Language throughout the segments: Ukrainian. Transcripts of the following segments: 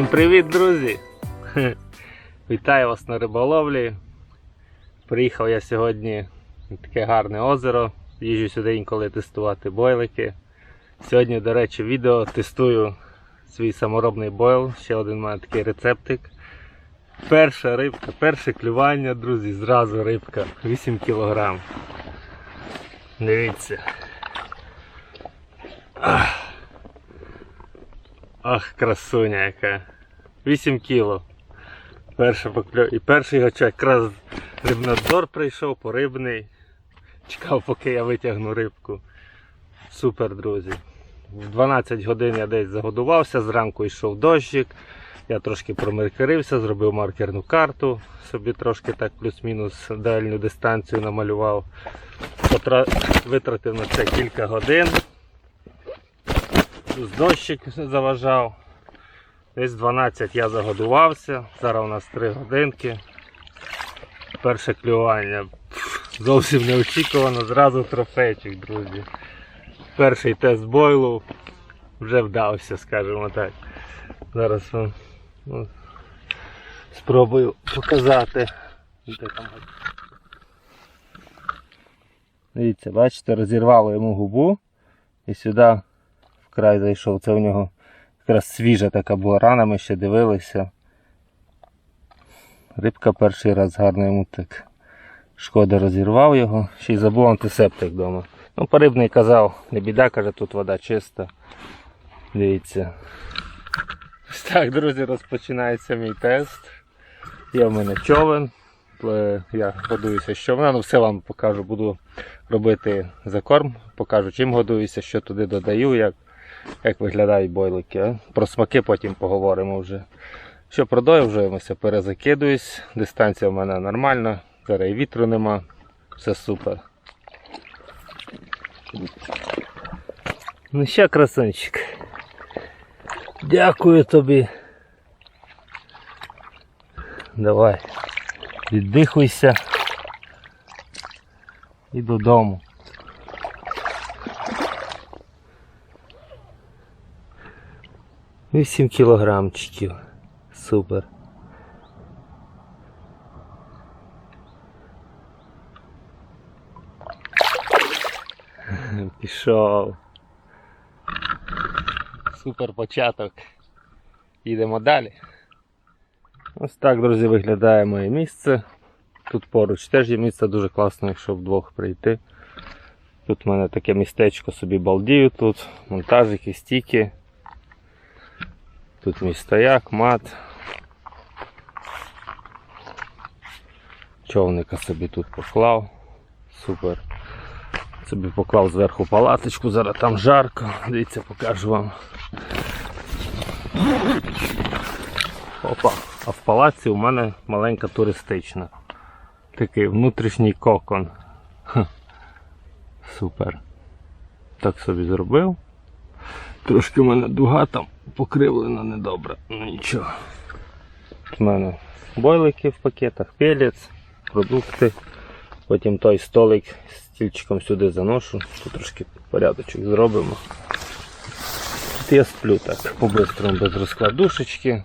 Всім привіт, друзі! Вітаю вас на риболовлі. Приїхав я сьогодні на таке гарне озеро. Їжджу сюди інколи тестувати бойлики. Сьогодні, до речі, відео тестую свій саморобний бойл. Ще один мене такий рецептик. Перша рибка, перше клювання, друзі, зразу рибка. 8 кг. Дивіться. Ах, Ах, красуня яка. 8 кіло. Перша покльо... І перший гачок якраз рибнадзор прийшов по рибний. Чекав, поки я витягну рибку. Супер, друзі. В 12 годин я десь загодувався, зранку йшов дощик. Я трошки промаркерився, зробив маркерну карту, собі трошки так плюс-мінус дальню дистанцію намалював. Потра... Витратив на це кілька годин. Плюс дощик заважав. Десь 12 я загодувався. Зараз у нас 3 годинки. Перше клювання. Зовсім неочікувано, зразу трофейчик, друзі. Перший тест бойлу вже вдався, скажімо так. Зараз вам ну, спробую показати. Дивіться, бачите, розірвало йому губу і сюди вкрай зайшов. Це у нього якраз свіжа така була рана, ми ще дивилися. Рибка перший раз гарно йому так шкода розірвав його, ще й забув антисептик вдома. Ну, порибний казав, не біда, каже, тут вода чиста. Дивіться. Ось так, друзі, розпочинається мій тест. Є в мене човен. Е, Я годуюся з човна, ну все вам покажу, буду робити закорм, покажу чим годуюся, що туди додаю, як, як виглядають бойлики. Про смаки потім поговоримо вже. Що продовжуємося, перезакидуюсь. Дистанція в мене нормальна, зараз і вітру нема, все супер. Ну ще красунчик. Дякую тобі. Давай, віддихуйся і додому. Вісім кілограмчиків. Супер. Пішов. Супер початок. Їдемо далі. Ось так, друзі, виглядає моє місце. Тут поруч теж є місце дуже класно, якщо вдвох прийти. Тут в мене таке містечко собі балдію тут, монтажики, стіки. Тут мій стояк, мат. Човника собі тут поклав. Супер. Собі поклав зверху палаточку, зараз там жарко. Дивіться, покажу вам. Опа, а в палаці у мене маленька туристична. Такий внутрішній кокон. Ха. Супер. Так собі зробив. Трошки в мене дуга там покривлена недобре, ну нічого. У мене бойлики в пакетах, пелець, продукти. Потім той столик з стільчиком сюди заношу, тут трошки порядочок зробимо. Тут я сплю так, по-бистрому, без розкладушечки.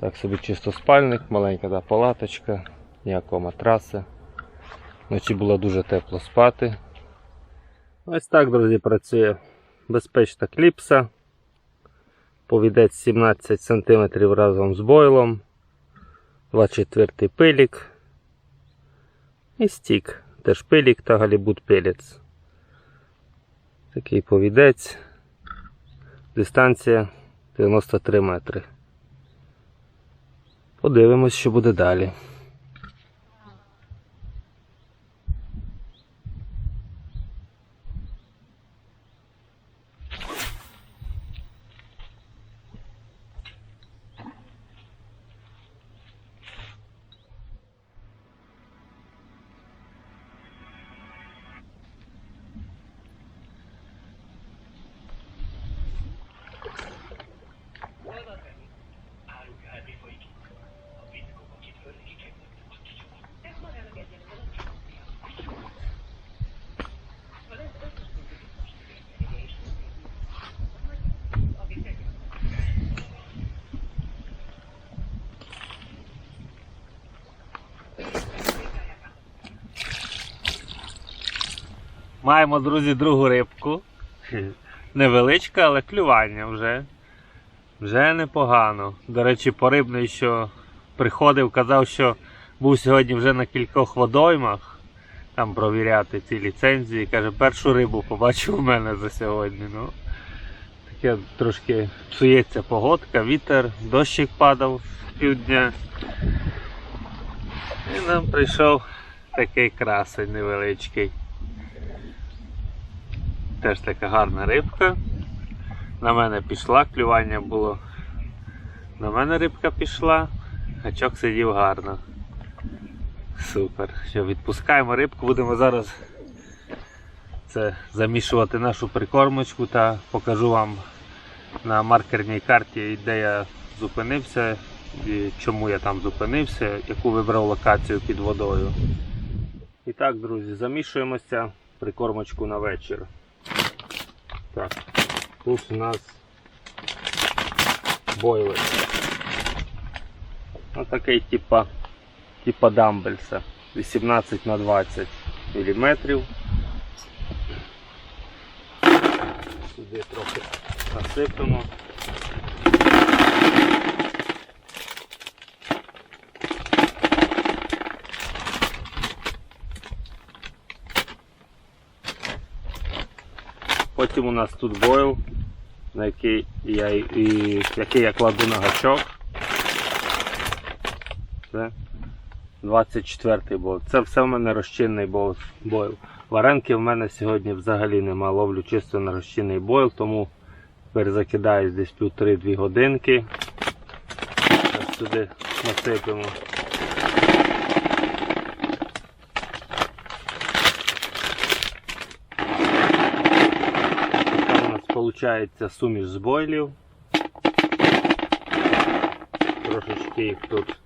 Так собі чисто спальник, маленька та палаточка, ніякого матраса. Вночі було дуже тепло спати. Ось так, друзі, працює безпечна кліпса. Повідець 17 см разом з бойлом. 24 пилік. І стік. Теж пилік та галібут пелець. Такий повідець. Дистанція 93 метри. Подивимось, що буде далі. Маємо, друзі, другу рибку. Невеличка, але клювання вже. Вже непогано. До речі, по рибний, що приходив, казав, що був сьогодні вже на кількох водоймах там провіряти ці ліцензії. Каже, першу рибу побачив у мене за сьогодні. Ну, таке трошки псується погодка, вітер, дощик падав з півдня. І нам прийшов такий красень невеличкий. Теж така гарна рибка. На мене пішла, клювання було. На мене рибка пішла, гачок сидів гарно. Супер. Що, відпускаємо рибку, будемо зараз це замішувати нашу прикормочку та покажу вам на маркерній карті, де я зупинився, і чому я там зупинився, яку вибрав локацію під водою. І так, друзі, замішуємося прикормочку на вечір. Так, тут у нас бойлер. Отакий типа, типа дамбельса. 18 на 20 мм. Сюди трохи насипемо. Потім у нас тут бойл, на який я, і, який я кладу на гачок. Це 24-й бойл. Це все в мене розчинний бойл. Варенки в мене сьогодні взагалі нема. Ловлю чисто на розчинний бойл, тому перезакидаюсь десь півтори-дві годинки. Ось сюди насипемо. Така виходить суміш з бойлів. Трошечки їх тут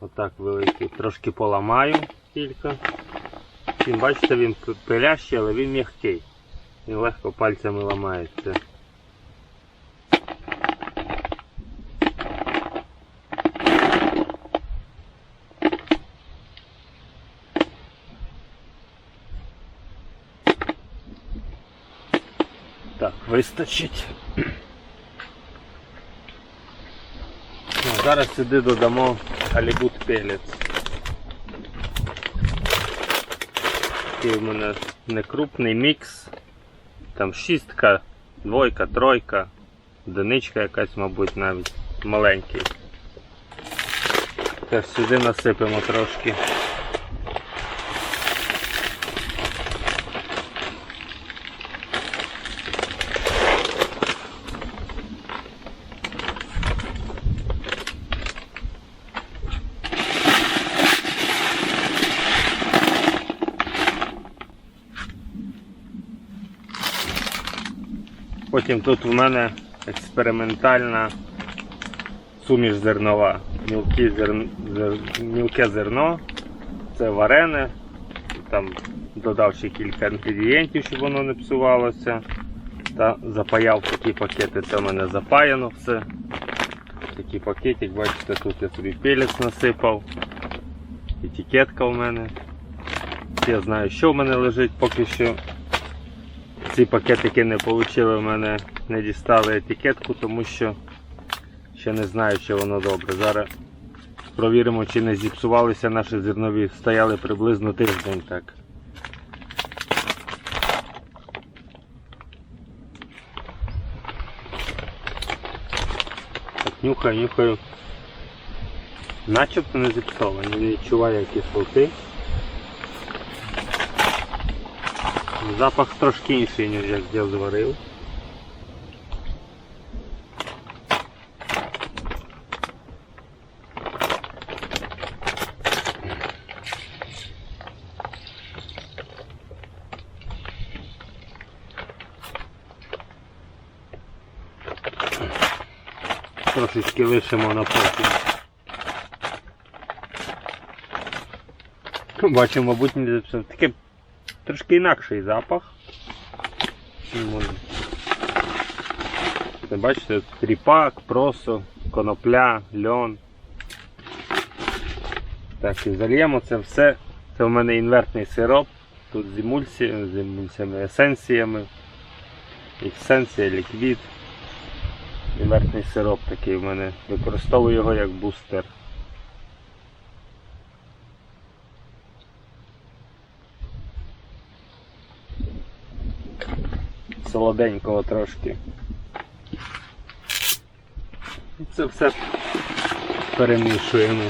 отак великий, трошки поламаю кілька. бачите, він пилящий, але він м'який. Він легко пальцями ламається. Так, вистачить. Ну, Зараз сюди додамо халібут пелець. Такий у мене некрупний мікс. Там шістка, двойка, тройка, одиничка якась, мабуть, навіть маленький. Теж сюди насипемо трошки. Потім тут в мене експериментальна суміш зернова. Мілкі зер... зер- Мілке зерно, це варене, там додав ще кілька інгредієнтів, щоб воно не псувалося. Та запаяв такі пакети, це в мене запаяно все. Такий пакетик, бачите, тут я собі пелець насипав. Етикетка у мене. Я знаю, що в мене лежить поки що. Ці пакетики не отримали, в мене не дістали етикетку, тому що ще не знаю, чи воно добре. Зараз провіримо, чи не зіпсувалися наші зернові. Стояли приблизно тиждень так. Так, нюхаю, нюхаю. Начебто не зіпсовані, не відчуваю кислоти. Запах трошки інший, ніж як я зварив. Трошечки лишимо на потім. Бачу, мабуть, таке трошки інакший запах. Це бачите, тріпак, просо, конопля, льон. Так, і зальємо це все. Це в мене інвертний сироп. тут з, емульсі... з емульсіями, есенціями. Есенція, ліквід. І верхній сироп такий в мене. Використовую його як бустер. Солоденького трошки. Це все перемішуємо.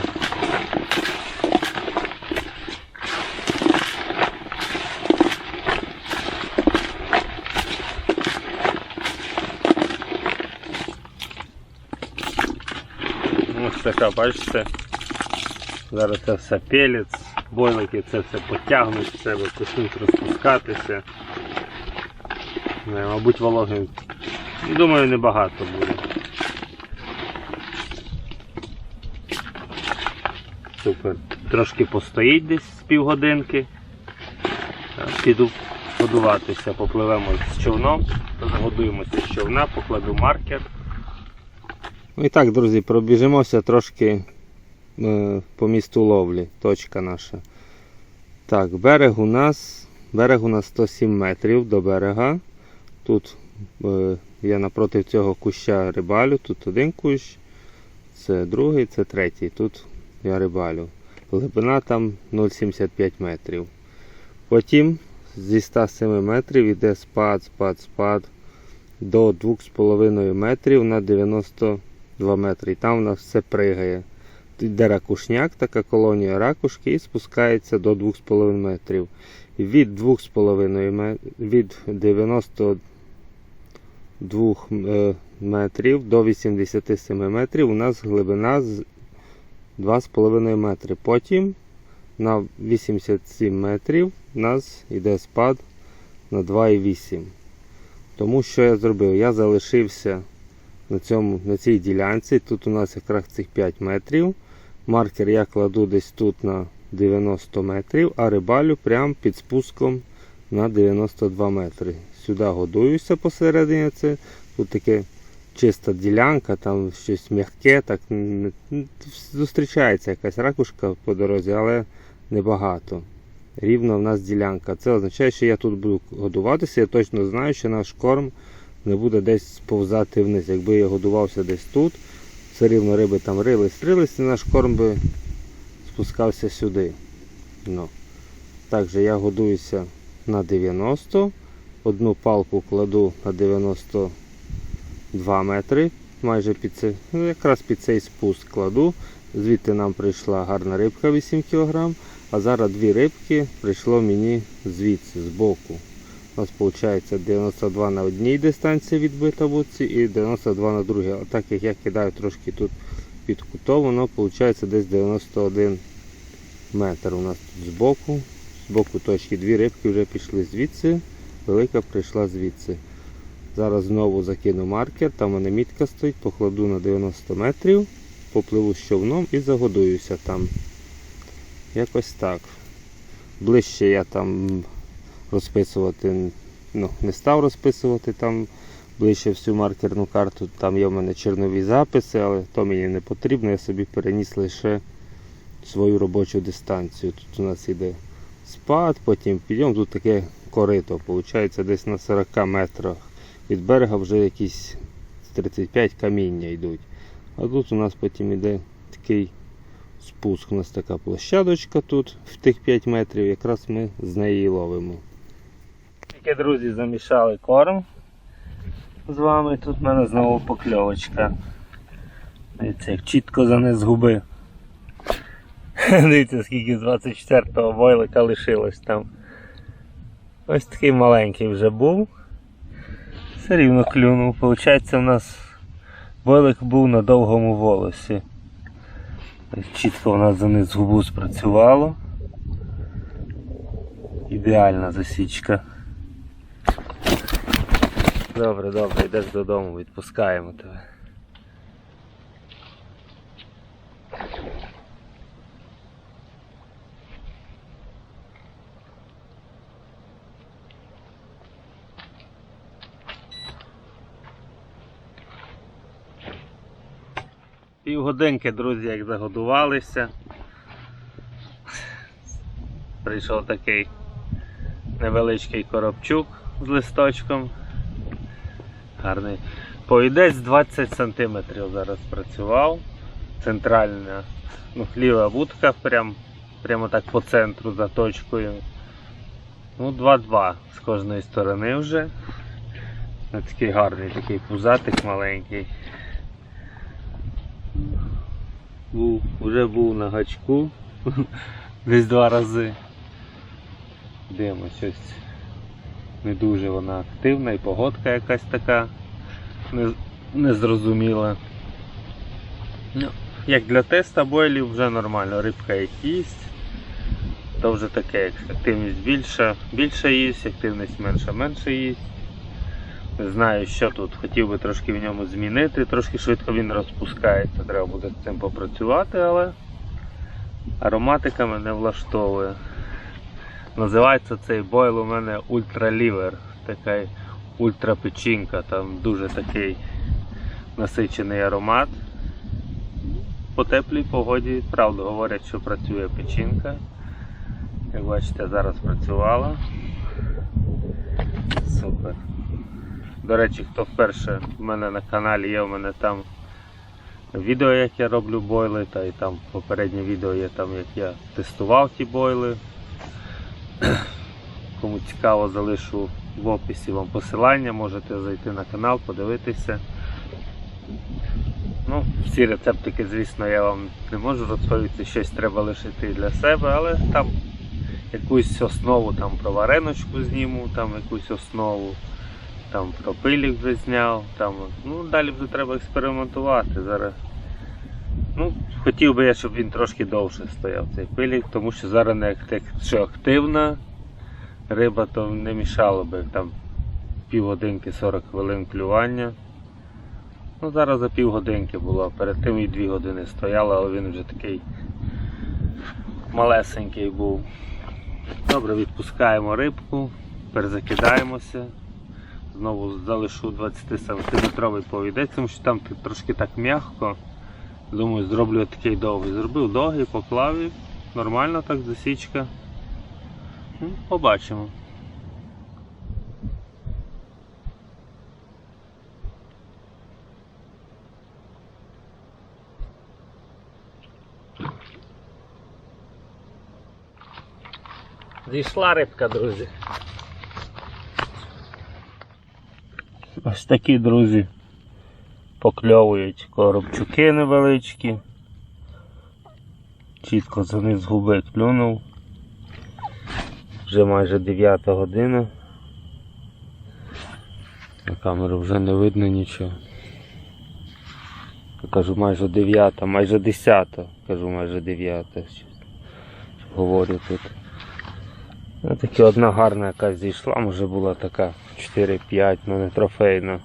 Ось така, бачите, зараз це все пелець, бойлики це все потягнуть, себе почнуть розпускатися. Не, мабуть, вологи, думаю, небагато буде. Супер. Трошки постоїть десь з півгодинки. Піду годуватися, попливемо з човном, згодуємося з човна, покладу маркер. Ну і так, друзі, пробіжимося трошки е, по місту ловлі. Точка наша. Так, берег у нас. Берег у нас 107 метрів до берега. Тут е, я напроти цього куща рибалю, тут один кущ, це другий, це третій. Тут я рибалю. Глибина там 0,75 метрів. Потім зі 107 метрів йде спад, спад, спад до 2,5 метрів на 92 метри. І там у нас все пригає. Йде ракушняк, така колонія ракушки і спускається до 2,5 метрів. Від 2,5 метрів, від 92 е, метрів до 87 метрів у нас глибина з 2,5 метри. Потім на 87 метрів у нас йде спад на 2,8. Тому що я зробив? Я залишився на, цьому, на цій ділянці. Тут у нас якраз цих 5 метрів. Маркер я кладу десь тут на 90 метрів, а рибалю прямо під спуском на 92 метри. Сюди годуюся посередині. Це тут таке чиста ділянка, там щось м'яке, так зустрічається якась ракушка по дорозі, але небагато. Рівно в нас ділянка. Це означає, що я тут буду годуватися. Я точно знаю, що наш корм не буде десь сповзати вниз. Якби я годувався десь тут, все рівно риби там рились, рились, і наш корм би спускався сюди. Ну. Також я годуюся на 90. Одну палку кладу на 92 метри. Майже під це, ну, якраз під цей спуск кладу. Звідти нам прийшла гарна рибка 8 кг. А зараз дві рибки прийшло мені звідси, з боку. У нас виходить 92 на одній дистанції відбита в вудці і 92 на другій. А так як я кидаю трошки тут під кутом, воно виходить десь 91 метр у нас тут з боку. З боку точки дві рибки вже пішли звідси, велика прийшла звідси. Зараз знову закину маркер, там мене мітка стоїть, покладу на 90 метрів, попливу з човном і загодуюся там. Якось так. Ближче я там розписувати ну, не став розписувати там ближче всю маркерну карту. Там є в мене чорнові записи, але то мені не потрібно, я собі переніс лише свою робочу дистанцію. Тут у нас йде спад, потім підйом, тут таке корито, виходить десь на 40 метрах. Від берега вже якісь 35 каміння йдуть. А тут у нас потім йде такий спуск. У нас така площадочка тут в тих 5 метрів, якраз ми з неї ловимо. Таке, друзі, замішали корм з вами. Тут в мене знову покльовочка. Дивіться, як чітко занес губи. Дивіться, скільки з 24-го бойлика лишилось там. Ось такий маленький вже був. Все рівно клюнув. Получається, у нас бойлик був на довгому волосі. Чітко у нас заниз губу спрацювало. Ідеальна засічка. Добре, добре, йдеш додому, відпускаємо тебе. Півгодинки, друзі, як загодувалися. Прийшов такий невеличкий коробчук з листочком. Гарний. Повідець 20 см зараз працював. Центральна, ну, ліва вудка прям, прямо так по центру за точкою. Ну, 2-2 з кожної сторони вже. Ну, Такий гарний, такий пузатик маленький. Був, вже був на гачку. Десь два рази. Димо щось не дуже вона активна і погодка якась така не- незрозуміла. Ну, як для теста бойлів вже нормально, рибка як їсть, то вже таке, як активність більша, більша їсть, активність менша, менше їсть. Не знаю, що тут. Хотів би трошки в ньому змінити, трошки швидко він розпускається, треба буде з цим попрацювати, але ароматика мене влаштовує. Називається цей бойл у мене ультралівер. Така ультрапечінка, там дуже такий насичений аромат. По теплій погоді, правду говорять, що працює печінка. Як бачите, зараз працювала. Супер. До речі, хто вперше в мене на каналі є, у мене там відео, як я роблю бойли, та і там попереднє відео є там, як я тестував ті бойли. Кому цікаво, залишу в описі вам посилання, можете зайти на канал, подивитися. Ну, всі рецептики, звісно, я вам не можу розповісти, щось треба лишити для себе, але там якусь основу там про вареночку зніму, там якусь основу, там про пилік вже зняв. Там, ну, далі вже треба експериментувати зараз. Ну, хотів би я, щоб він трошки довше стояв цей пилік, тому що зараз не як- якщо активна риба, то не мішало би там півгодинки 40 хвилин клювання. Ну, зараз за півгодинки було, перед тим і 2 години стояло, але він вже такий малесенький був. Добре, відпускаємо рибку, перезакидаємося. Знову залишу 20 сантиметровий повідець, тому що там трошки так м'яко. Думаю, зроблю такий довгий. Зробив довгий, поклав нормально так засічка. Ну, Побачимо. Зійшла рибка, друзі. Ось такі, друзі, покльовують коробчуки невеличкі. Чітко за низ губи клюнув. Вже майже 9 година. На камеру вже не видно нічого. Я кажу майже 9, майже 10, кажу майже 9. Говорю тут. Ну, таки одна гарна якась зійшла, може була така 4-5, ну не трофейна.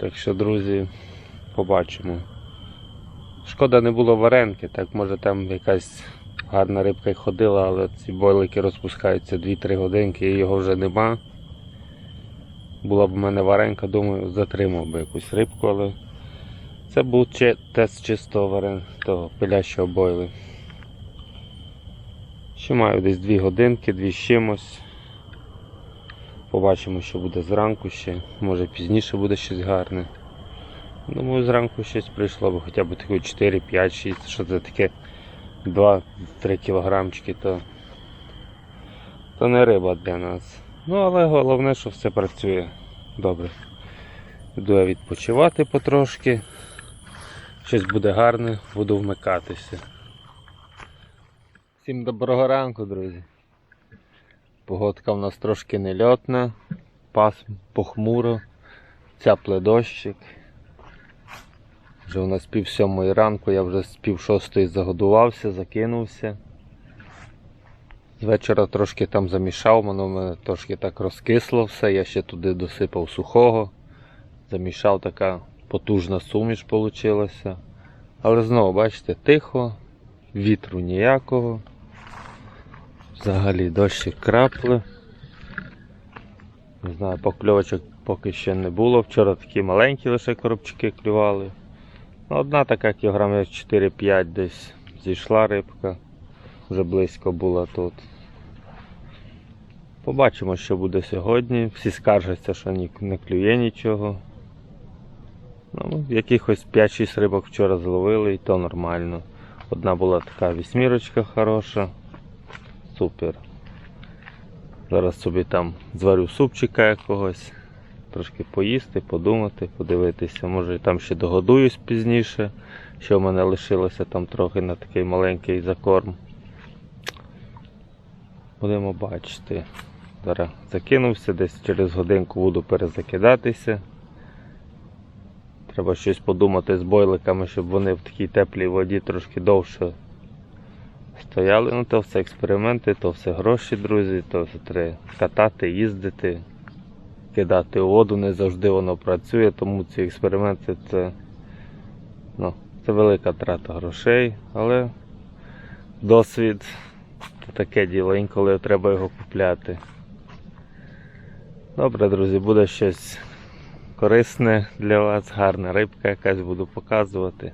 Так що, друзі, побачимо. Шкода не було варенки, так може там якась гарна рибка й ходила, але ці бойлики розпускаються 2-3 годинки і його вже нема. Була б у мене варенка, думаю, затримав би якусь рибку, але це був тест чистого варен, того пилящого бойли. Ще маю десь 2 годинки, 2 з. Побачимо, що буде зранку ще. Може пізніше буде щось гарне. Думаю, зранку щось прийшло б хоча б таке 4, 5, 6, що це таке 2-3 кілограмчики, то, то не риба для нас. Ну, але головне, що все працює добре. Йду я відпочивати потрошки. Щось буде гарне, буду вмикатися. Всім доброго ранку, друзі. Погодка в нас трошки нельотна, пас похмуро, цяпле дощик. Вже у нас пів сьомої ранку, я вже з пів шостої загодувався, закинувся. З вечора трошки там замішав, воно в мене трошки так розкисло все, я ще туди досипав сухого. Замішав така потужна суміш вийшла. Але знову, бачите, тихо, вітру ніякого. Взагалі дощик крапли. Не знаю, покльовочок поки ще не було. Вчора такі маленькі лише коробчики клювали. Ну, Одна така кілограмів 4-5 десь зійшла рибка. вже близько була тут. Побачимо, що буде сьогодні. Всі скаржаться, що не клює нічого. Ну, якихось 5-6 рибок вчора зловили і то нормально. Одна була така вісьмірочка хороша. Супер. Зараз собі там зварю супчика якогось, трошки поїсти, подумати, подивитися. Може там ще догодуюсь пізніше, що в мене лишилося там трохи на такий маленький закорм. Будемо бачити. Зараз закинувся, десь через годинку буду перезакидатися. Треба щось подумати з бойликами, щоб вони в такій теплій воді трошки довше стояли. Ну то все експерименти, то все гроші, друзі, то все треба катати, їздити, кидати воду, не завжди воно працює, тому ці експерименти це, ну, це велика трата грошей, але досвід таке діло, інколи треба його купляти. Добре, друзі, буде щось корисне для вас, гарна рибка якась буду показувати.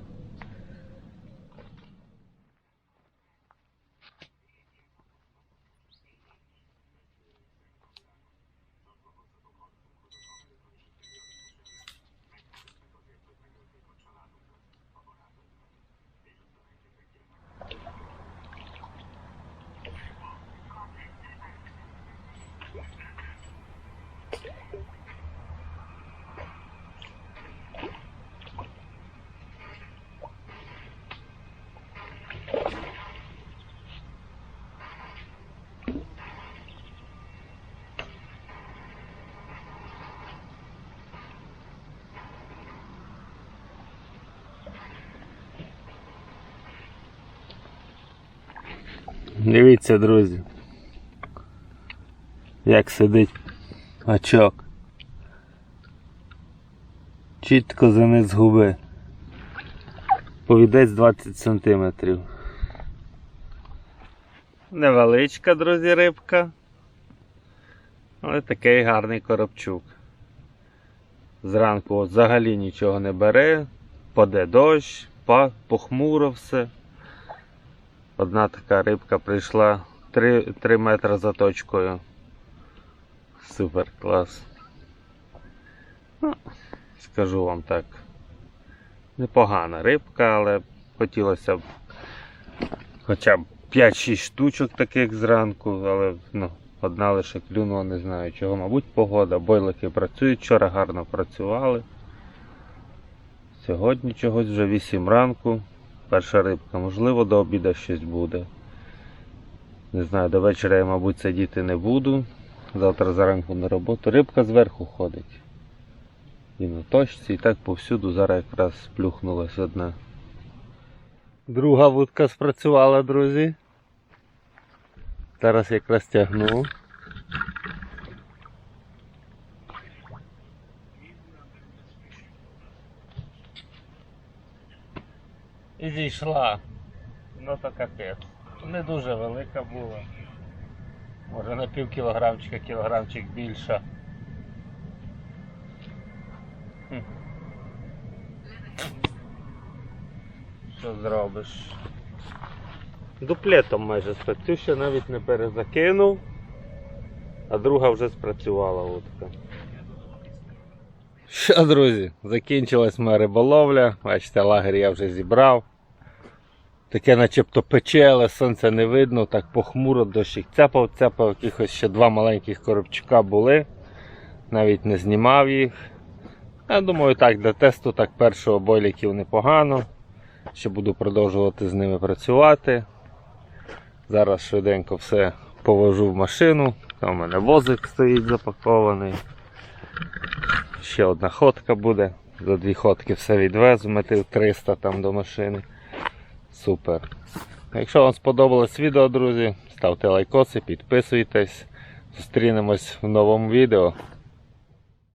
Дивіться, друзі. Як сидить очок. Чітко замість губи. Повідець 20 см. Невеличка, друзі, рибка. Але такий гарний коробчук. Зранку взагалі нічого не бере, паде дощ, похмуро все. Одна така рибка прийшла 3, 3 метри за точкою. Супер клас. Ну, скажу вам так. Непогана рибка, але хотілося б хоча б 5-6 штучок таких зранку, але ну, одна лише клюнула, не знаю чого, мабуть, погода. Бойлики працюють, вчора гарно працювали. Сьогодні чогось вже 8 ранку. Перша рибка, можливо, до обіду щось буде. Не знаю, до вечора я, мабуть, сидіти не буду. Завтра зранку на роботу. Рибка зверху ходить. І на точці, і так повсюду зараз якраз плюхнулась одна. Друга вудка спрацювала, друзі. Зараз якраз тягну. І зійшла. Ну то капець. Не дуже велика була. Може на пів кілограмчика, кілограмчик більша. Що зробиш? Дуплетом майже спрацює, ще навіть не перезакинув, а друга вже спрацювала утка. Що, друзі, закінчилась моя риболовля. Бачите, лагер я вже зібрав. Таке начебто пече, але сонця не видно, так похмуро, дощик цяпав, цяпав, якихось ще два маленьких коробчука були. Навіть не знімав їх. Я думаю, так, для тесту так першого бойліків непогано. Ще буду продовжувати з ними працювати. Зараз швиденько все повожу в машину. Там у мене возик стоїть запакований. Ще одна ходка буде. За дві ходки все відвезу, метив 300 там до машини. Супер. Якщо вам сподобалось відео, друзі, ставте лайкоси, підписуйтесь. Зустрінемось в новому відео.